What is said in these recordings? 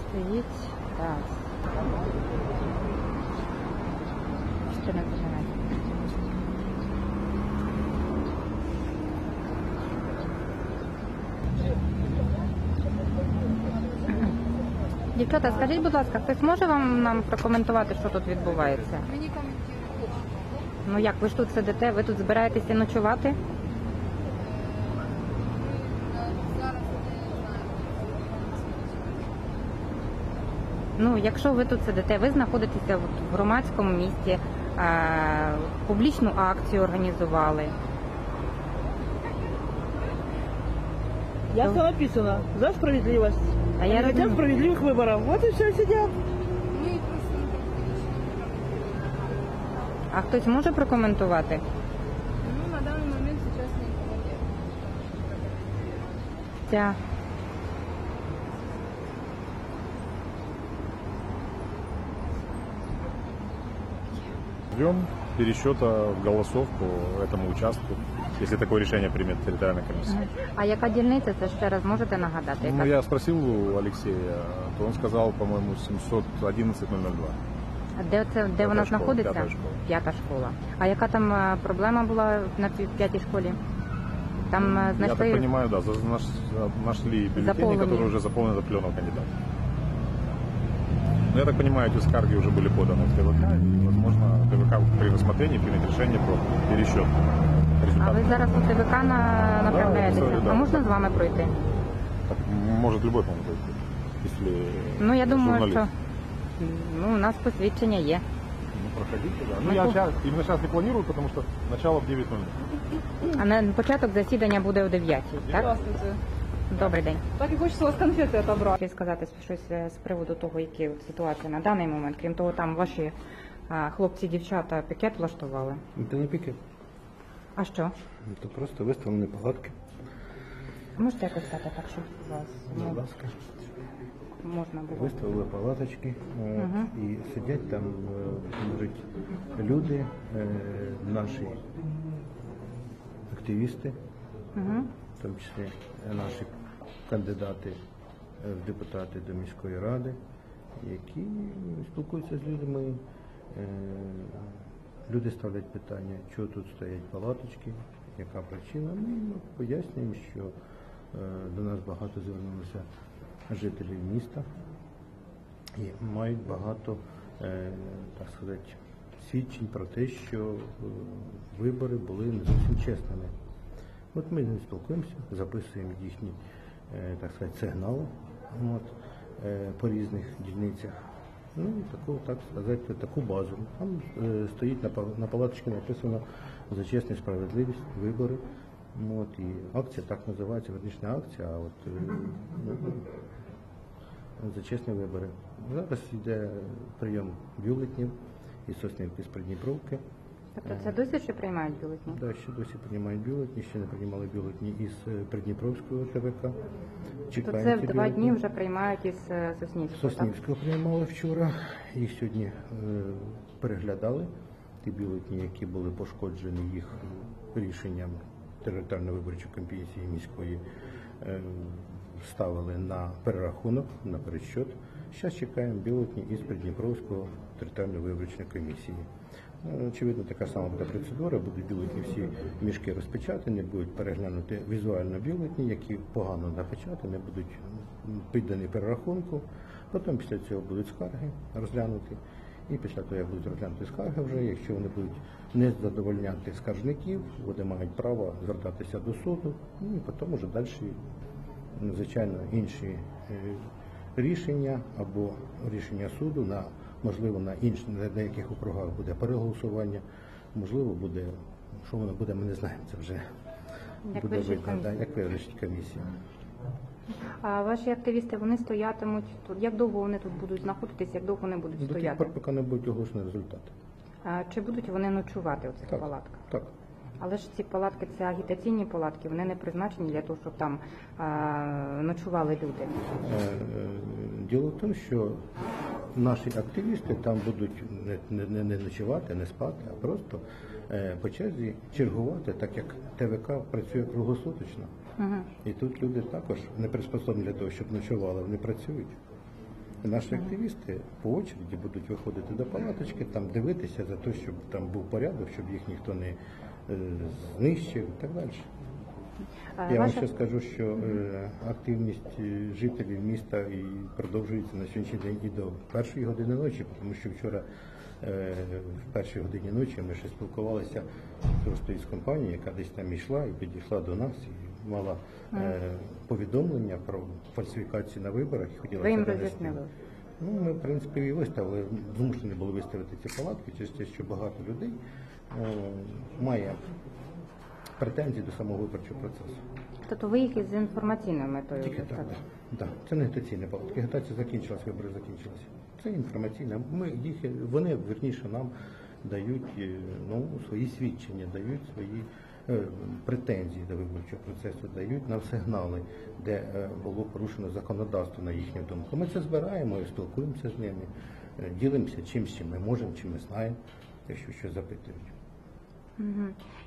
стоїть. Так. 14 метрів. Дівчата, скажіть, будь ласка, хтось може вам нам прокоментувати, що тут відбувається? Мені коментують. Ну як ви ж тут сидите, ви тут збираєтеся ночувати? Зараз не знаю. Ну, якщо ви тут сидите, ви знаходитеся в громадському місті, е, публічну акцію організували. Це написано? За справедливость. А я хотят розумію. справедливых выборов. Вот и все сидят. Не А хтось може прокоментувати? Ну, на даний момент зараз нет. Ця Ждем пересчета голосов по этому участку, если такое решение примет территориальная комиссия. а яка дільниця? Це ще раз можете нагадати? Ну, Яка? я спросил у Алексея, то он сказал, по-моему, 711 002. Де це де вона школа, знаходиться? п'ята школа. П'ята школа. А яка там е, проблема була на пі- п'ятій школі? Там е, Я знайшли так понимаю, да, за- наш- нашли бюллетени, Заполненные. которые уже заполнены до пленного кандидата. Но я так понимаю, эти скарги уже были поданы в ТВК, и, возможно, ТВК при рассмотрении примет решение про пересчет а результатов. ви зараз у ТВК на направляєтеся? написали, да. А можна з вами пройти? Так, может любой, по-моему, пройти, если Ну я думаю, журналист. що ну, у нас посвідчення є. Ну, проходите, да. Ну, Ну, я то- сейчас, именно сейчас не планирую, потому что начало в 9.00. А на початок засідання буде о 9 так? Здравствуйте. Добрий день. Так и хочется у вас конфеты отобрать. Хотів сказати щось е, з приводу того, які от ситуація на даний момент. Крім того, там ваші хлопці, дівчата пікет влаштували. Це не пікет, А що? це просто виставлені палатки. Можете якось стати так, щоб вас Будь ну, ласка. можна було? Виставили палаточки от, і сидять там е, можуть люди, е, наші активісти, Угу. в тому числі е, наші кандидати е, в депутати до міської ради, які спілкуються з людьми. Е, Люди ставлять питання, чого тут стоять палаточки, яка причина. Ми пояснюємо, що е, до нас багато звернулося жителів міста і мають багато, так сказати, свідчень про те, що вибори були не зовсім чесними. От ми з ними спілкуємося, записуємо їхні, так сказати, сигнали от, е, по різних дільницях. Ну і таку, так сказати, таку базу. Там е, стоїть на, пал- на палаточці написано за чесність, справедливість, вибори. От, і акція так називається, верніше акція, а от е, за чесні вибори. Зараз йде прийом бюлетнів із Соснівки з Придніпровки. Тобто це досі ще приймають бюлетні? Да, ще досі приймають бюлетні, ще не приймали бюлетні із е, Придніпровського ТВК. То Чекаємо це в два дні вже приймають із е, Соснівського. Соснівського приймали вчора. Їх сьогодні е, переглядали. Ті бюлетні, які були пошкоджені їх рішенням територіальної виборчої комісії міської, е, ставили на перерахунок, на пересчет. Зараз чекаємо бюлетні із Придніпровського територіальної виборчої комісії. Е, Очевидно, така сама буде процедура. Будуть бюлетні всі мішки розпечатані, будуть переглянути візуально бюлетні, які погано напечатані, будуть піддані перерахунку. Потім після цього будуть скарги розглянуті. І після того, як будуть розглянути скарги, вже якщо вони будуть не задовольняти скаржників, вони мають право звертатися до суду. Ну і потім вже далі, ну, звичайно, інші е, рішення або рішення суду на можливо на інші на деяких округах буде переголосування, можливо, буде що воно буде, ми не знаємо. Це вже Як буде видно, да, як вирішить комісія. А ваші активісти вони стоятимуть тут. Як довго вони тут будуть знаходитись, як довго вони будуть До тих стояти? пор, поки не будуть оголошені результати. А чи будуть вони ночувати у цих Так. палатках? Так. Але ж ці палатки це агітаційні палатки, вони не призначені для того, щоб там а, ночували люди. Е, е, Діло в тому, що наші активісти там будуть не, не, не, не ночувати, не спати, а просто е, по черзі чергувати, так як ТВК працює круглосуточно. Угу. І тут люди також не приспособлені для того, щоб ночували, вони працюють. Наші активісти по очереді будуть виходити до палаточки, там дивитися за те, щоб там був порядок, щоб їх ніхто не е, знищив і так далі. Я вам ще скажу, що е, активність е, жителів міста і продовжується на сьогоднішній день і до першої години ночі, тому що вчора е, в першій годині ночі ми ще спілкувалися просто із компанією, яка десь там йшла і підійшла до нас і мала повідомлення про фальсифікацію на виборах і хотіла Ви їм роз'яснили? Ну, ми, в принципі, і виставили, змушені були виставити ці палатки через те, що багато людей має претензії до самого виборчого процесу. Тобто ви їх із інформаційною метою Тільки так, виставили? да. Це не агітаційна палатка. Агітація закінчилась, вибори закінчилися. Це інформаційна. Ми їх, вони, верніше, нам дають е, ну, свої свідчення, дають свої е, претензії до виборчого процесу, дають нам сигнали, де е, було порушено законодавство на їхню думку. Ми це збираємо і спілкуємося з ними, е, ділимося чим, чим ми можемо, чим ми знаємо, якщо щось запитують.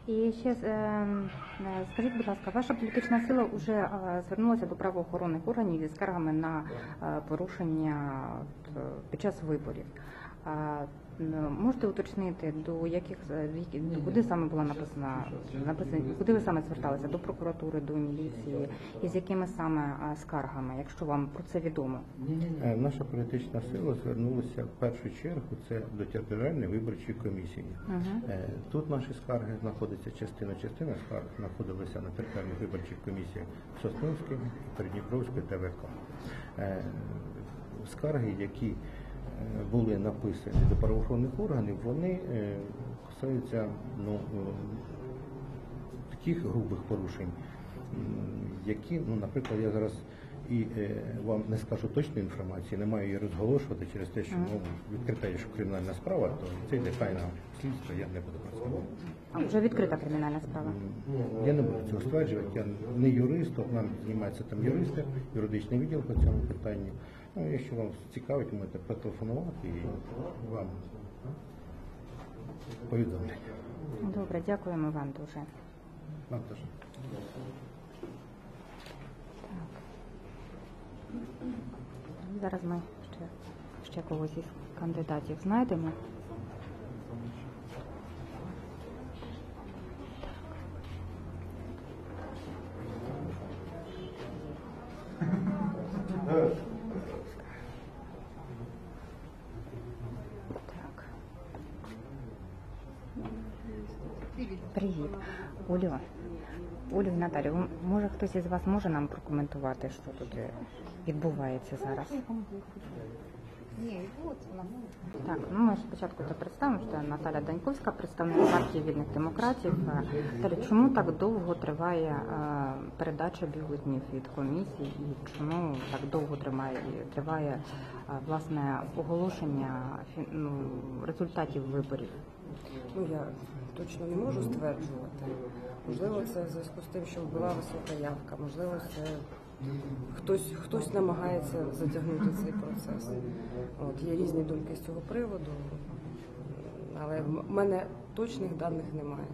І ще е, е, скажіть, будь ласка, ваша політична сила вже е, звернулася до правоохоронних органів зі скаргами на е, порушення е, під час виборів. Можете уточнити, до яких е, до куди саме була написана написана, куди ви саме зверталися? До прокуратури, до міліції, і з якими саме скаргами, якщо вам про це відомо? Е, Наша політична сила звернулася в першу чергу це до територіальної виборчої комісії. Е, Тут наші скарги знаходяться частина частина скарг знаходилися на територіальних виборчих комісіях Сосновської, Придніпровської та ВК. Е, Скарги, які були написані до правоохоронних органів, вони е, касаються ну, е, таких грубих порушень, які, ну, наприклад, я зараз і е, вам не скажу точної інформації, не маю її розголошувати через те, що ну, відкрита є кримінальна справа, то це йде тайна слідства, я не буду говорити. А вже відкрита кримінальна справа. Я не буду цього стверджувати, я не юрист, нам займаються там юристи, юридичний відділ по цьому питанню. Ну, якщо вам цікавить, можете потелефонувати і вам повідомлять. Добре, дякуємо вам дуже. Вам теж. Зараз ми ще, ще когось із кандидатів знайдемо. Наталю, може хтось із вас може нам прокоментувати, що тут е, відбувається зараз? Так, ну ми спочатку це представимо, що Наталя Даньковська, представник партії вільних демократів. Е, Наталя, чому так довго триває е, передача бюлетнів від комісії і чому так довго триває е, власне оголошення ну, результатів виборів? Ну я точно не можу стверджувати. Можливо, це в зв'язку з тим, що була висока явка, можливо, це хтось, хтось намагається затягнути цей процес. От, є різні думки з цього приводу, але в мене точних даних немає.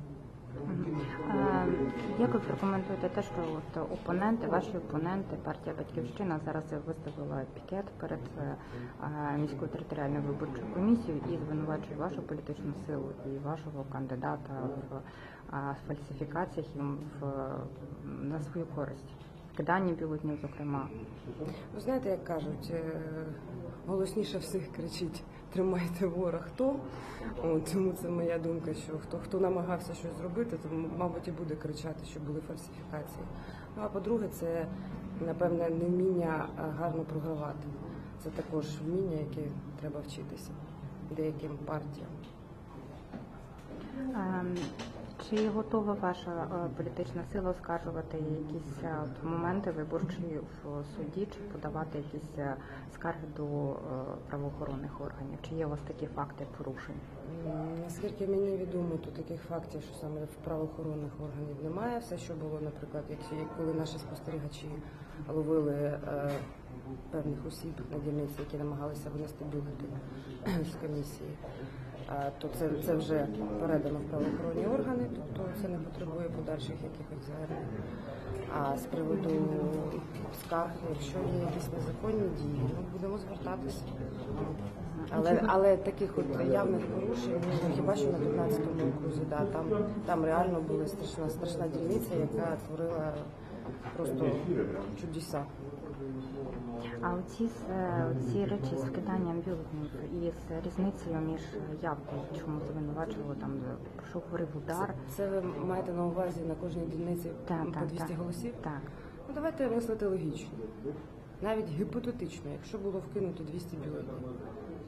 Як ви прокоментуєте те, що от опоненти, ваші опоненти, партія Батьківщина зараз виставила пікет перед е, міською територіальною виборчою комісією і звинувачує вашу політичну силу і вашого кандидата в фальсифікаціях і в на свою користь. Киданні бюлетнів, зокрема. Ви знаєте, як кажуть, е, голосніше всіх кричить тримайте ворог хто. От, тому це моя думка, що хто хто намагався щось зробити, то мабуть і буде кричати, що були фальсифікації. Ну а по-друге, це напевне невміння вміння гарно програвати. Це також вміння, яке треба вчитися деяким партіям. Чи готова ваша е, політична сила оскаржувати якісь е, от моменти виборчі в суді, чи подавати якісь е, скарги до правоохоронних органів? Чи є у вас такі факти порушень? Наскільки мені відомо, то таких фактів, що саме в правоохоронних органів немає. Все, що було, наприклад, коли наші спостерігачі ловили певних осіб на дільниці, які намагалися винести бюлетень з комісії, то це, це вже передано в правоохоронні органи, тобто це не потребує подальших якихось звернень. А з приводу скарг, якщо є якісь незаконні дії, ну будемо звертатися. Але, але таких от явних порушень, ну, хіба що на 15-му окрузі, да, там, там реально була страшна, страшна дільниця, яка творила просто чудеса. А оці, е, ці речі з вкиданням бюлетнів і з різницею між явкою, чому звинувачували там, що говорив удар. Це ви маєте на увазі на кожній дільниці Так, по так, 200 так. голосів? Так. Ну давайте мислити логічно. Навіть гіпотетично, якщо було вкинуто 200 бюлетнів,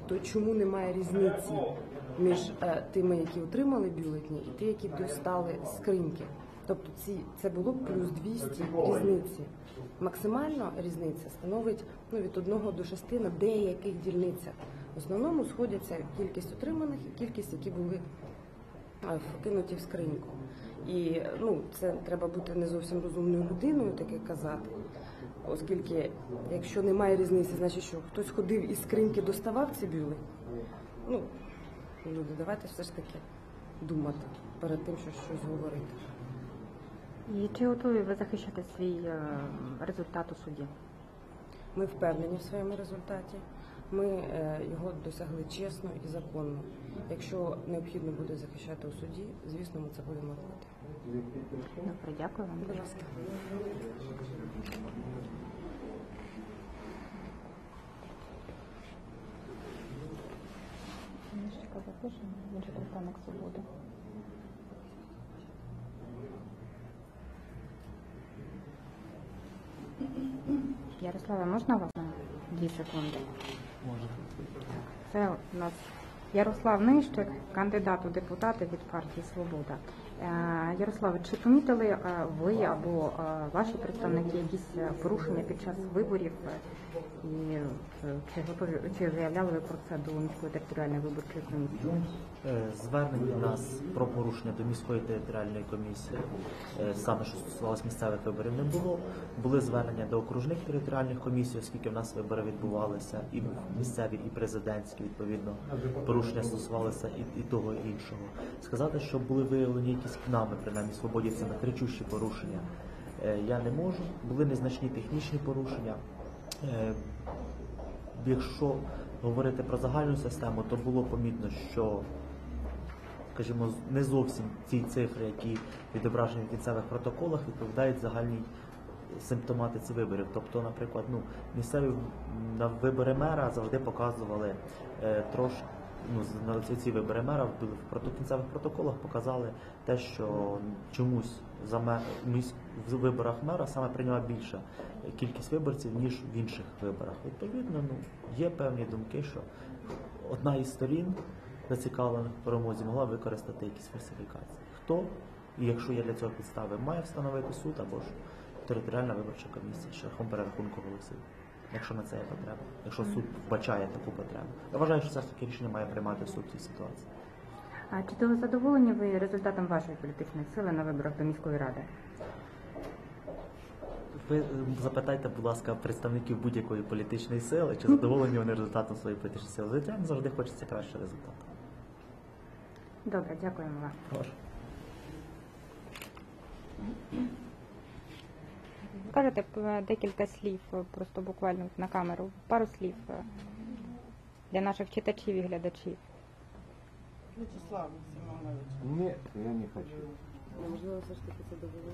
то чому немає різниці між е, тими, які отримали бюлетні, і ті, які достали скриньки? Тобто ці, це було плюс 200 різниці. Максимально різниця становить ну, від 1 до 6 на деяких дільницях. В основному сходяться кількість отриманих і кількість, які були е, вкинуті в скриньку. І ну, це треба бути не зовсім розумною людиною, таке казати. Оскільки, якщо немає різниці, значить, що хтось ходив із скриньки, доставав ці бюли. Ну, люди, давайте все ж таки думати перед тим, що щось говорити. І чи готові ви захищати свій е, результат у суді? Ми впевнені в своєму результаті. Ми е, його досягли чесно і законно. Якщо необхідно буде захищати у суді, звісно, ми це будемо робити. Добре, дякую вам. Будь ласка. Запишемо, він же представник свободи. Ярослава, можна вас на дві секунди? Можна. Це у нас Ярослав Нищик, кандидат у депутати від партії Свобода. Е, Ярославе, чи помітили е, ви або е, ваші представники якісь порушення під час виборів? І чи готові чи заявляли ви про це до міської територіальної виборчої комісії? Е, Звернень у нас про порушення до міської територіальної комісії, е, саме що стосувалося місцевих виборів, не було. Були звернення до окружних територіальних комісій, оскільки в нас вибори відбувалися і місцеві, і президентські, відповідно, порушення стосувалися і, і того, і іншого. Сказати, що були виявлені якісь нами, принаймні свободівцями, кричущі порушення, е, я не можу. Були незначні технічні порушення. Якщо говорити про загальну систему, то було помітно, що скажімо, не зовсім ці цифри, які відображені в кінцевих протоколах, відповідають загальній симптоматиці виборів. Тобто, наприклад, ну, місцеві на вибори мера завжди показували е, трошки. Ну, на ці- вибори мера в кінцевих протоколах показали те, що чомусь за ме- в виборах мера саме прийняла більша кількість виборців, ніж в інших виборах. Відповідно, ну, є певні думки, що одна із сторін зацікавлених в перемозі могла використати якісь фальсифікації. Хто, і якщо є для цього підстави, має встановити суд або ж територіальна виборча комісія шляхом перерахунку голосів. Якщо на це є потреба, якщо суд вбачає таку потребу. Я вважаю, що все ж таки рішення має приймати суд в цій ситуації. А чи то задоволені ви результатом вашої політичної сили на виборах до міської ради? Ви е, запитайте, будь ласка, представників будь-якої політичної сили, чи задоволені вони результатом своєї політичної сили. Звичайно, завжди хочеться кращого результату. Добре, дякуємо вам. Прошу. Скажете декілька слів, е, просто буквально на камеру, пару слів е, для наших читачів і глядачів. Вячеслав Семенович. Ні, я не хочу. Можливо, все ж таки це довели.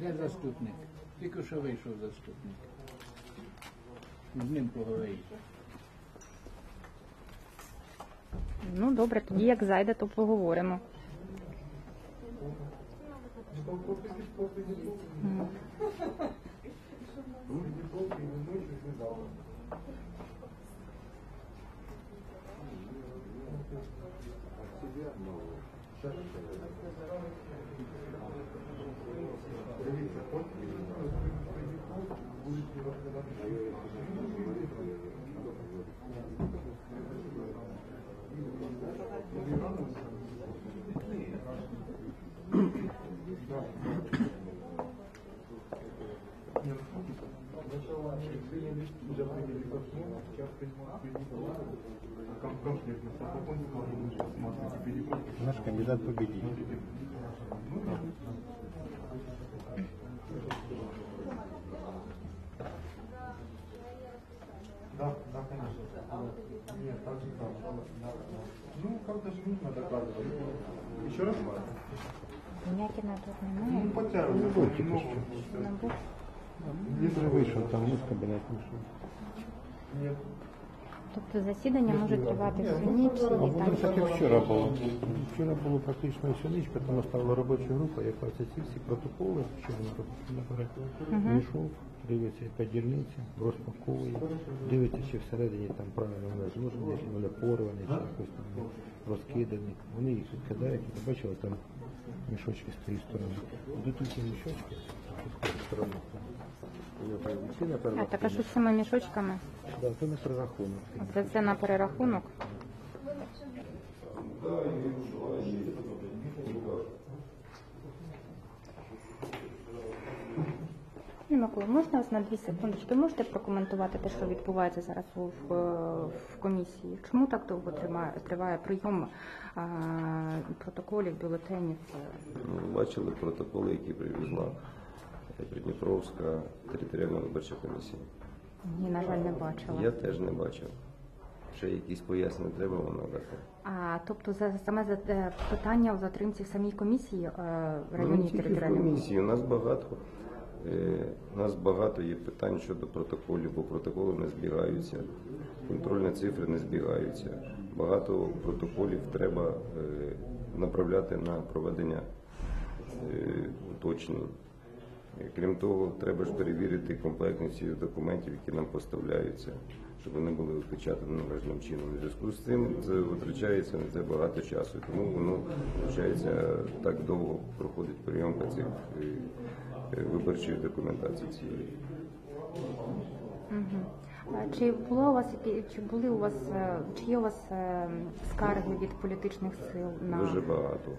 Де заступник? Тільки що вийшов заступник. З ним поговорити. Ну добре, тоді як зайде, то поговоримо. Дивіться, Наш кандидат победитель. Да, да, конечно. Нет, так же так. Ну, как-то же нужно доказывать. Еще раз? Був тільки що. Не був. Він вже вийшов, там не з кабінету вийшов. Тобто засідання може тривати всю ніч і А воно так. і вчора було. Вчора було практично всю ніч, тому стала робоча група, яка це ці всі протоколи, що вона робить наперед. Вийшов, дивиться, яка дільниця, розпаковує, дивиться, чи всередині там правильно вони зложені, чи вони порвані, чи якось там розкидані. Вони їх відкидають, і бачили, там мішочки з той стороны. Идут эти мешочки с той стороны. А так а що з цими мішочками? Да, це на перерахунок. Це це на перерахунок. Ні, Микола, можна вас на дві секундочки? Можете прокоментувати те, що відбувається зараз в, в комісії? Чому так довго триває, триває прийом а, протоколів, бюлетенів? Ну, Бачили протоколи, які привезла Придніпровська територіальна виборча комісія. Ні, на жаль, не бачила. Я теж не бачив. Ще якісь пояснення треба вам надати. А тобто за саме за е, питання у затримці в самій комісії е, в Ну, районній в територіальній комісії. У нас багато. Е, У нас багато є питань щодо протоколів, бо протоколи не збігаються, контрольні цифри не збігаються. Багато протоколів треба е, направляти на проведення е, уточнень. Крім того, треба ж перевірити комплектність документів, які нам поставляються, щоб вони були опечатані належним чином. У зв'язку з цим це витрачається на це багато часу, тому воно виходить так довго проходить прийомка цих виборчих документацій цієї. Чи було у вас чи були у вас е, чи є у вас е, скарги від політичних сил на Дуже багато.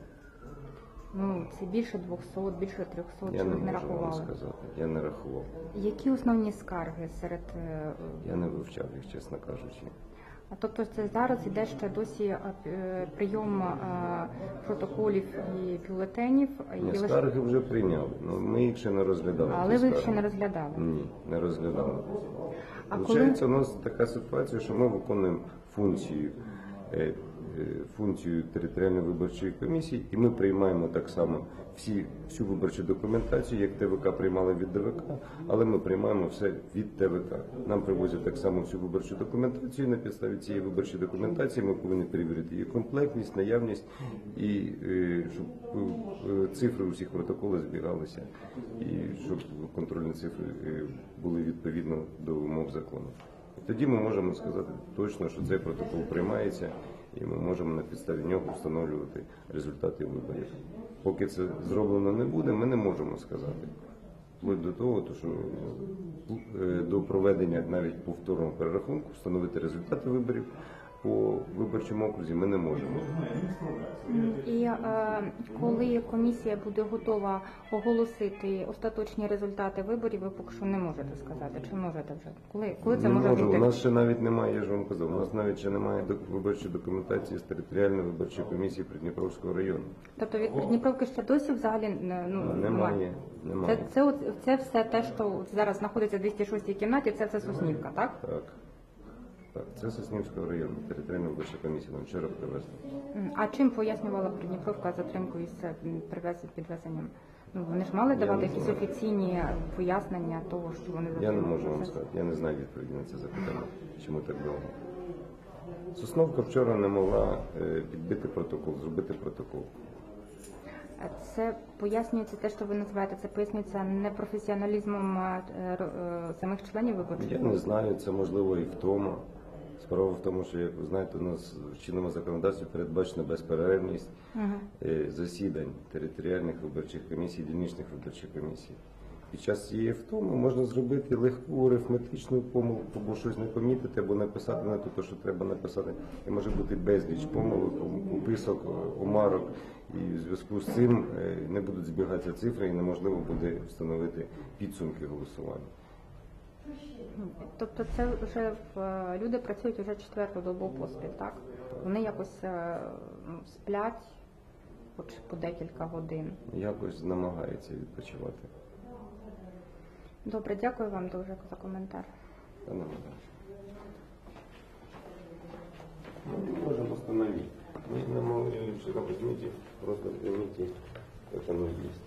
ну це більше 200, більше 300, Я чи не вам сказати. Я не рахував. Які основні скарги серед е, Я не вивчав їх, чесно кажучи. Тобто це зараз іде ще досі е, е, прийом е, протоколів і бюлетенів, і Ні, лише- скарги вже прийняли. Ну ми їх ще не розглядали. але ви їх ще не розглядали. Ні, не розглядали. А Получається, у нас така ситуація, що ми виконуємо функцію, функцію територіальної виборчої комісії, і ми приймаємо так само всі, всю виборчу документацію, як ТВК приймали від ДВК, але ми приймаємо все від ТВК. Нам привозять так само всю виборчу документацію. На підставі цієї виборчої документації ми повинні перевірити її комплектність, наявність і е, щоб е, цифри у всіх протоколах збігалися, і щоб контрольні цифри е, були відповідно до умов закону. Тоді ми можемо сказати точно, що цей протокол приймається, і ми можемо на підставі нього встановлювати результати виборів. Поки це зроблено не буде, ми не можемо сказати. Вплоть до того, то що е, до проведення навіть повторного перерахунку встановити результати виборів по виборчому окрузі ми не можемо. І е, коли комісія буде готова оголосити остаточні результати виборів, ви поки що не можете сказати, чи можете вже? Коли, коли це не може можу. бути? У нас ще навіть немає, я ж вам казав, у нас навіть ще немає виборчої документації з територіальної виборчої комісії Придніпровського району. Тобто від Дніпровки ще досі в залі е, ну, Немає. Це, Немає. це, от- це все те, що зараз знаходиться в 206 кімнаті, це все Соснівка, так? Так. Так, це Соснівського району, територіальна виборча комісія нам вчора привезла. М, А чим пояснювала Придніпровка затримку із е, привез- підвезенням? Ну, вони ж мали давати не якісь знаю. офіційні пояснення того, що вони Я не затримали можу вам процес? сказати, я не знаю відповіді на це запитання, чому так довго. Сосновка вчора не могла е, підбити протокол, зробити протокол. Е, Це пояснюється те, що ви називаєте, це пояснюється непрофесіоналізмом е, е, самих членів виборчих? Я не знаю, це можливо і втома. Справа в тому, що, як ви знаєте, у нас в чинному законодавстві передбачена безперервність е, засідань територіальних виборчих комісій, дільничних виборчих комісій. Під час цієї втоми можна зробити легку арифметичну помилку, або щось не помітити, або написати не те, що треба написати. І може бути безліч помилок, описок, е, омарок. І в зв'язку з цим е, не будуть збігатися цифри і неможливо буде встановити підсумки голосування. Тобто це вже е, люди працюють вже четверту добу поспіль, так? Вони якось е, ну, сплять хоч по декілька годин. Якось намагається відпочивати. Добре, дякую вам дуже за коментар. Пане Богдане. Мы не можем остановить. Мы не можем, что возьмите, просто примите, это оно есть.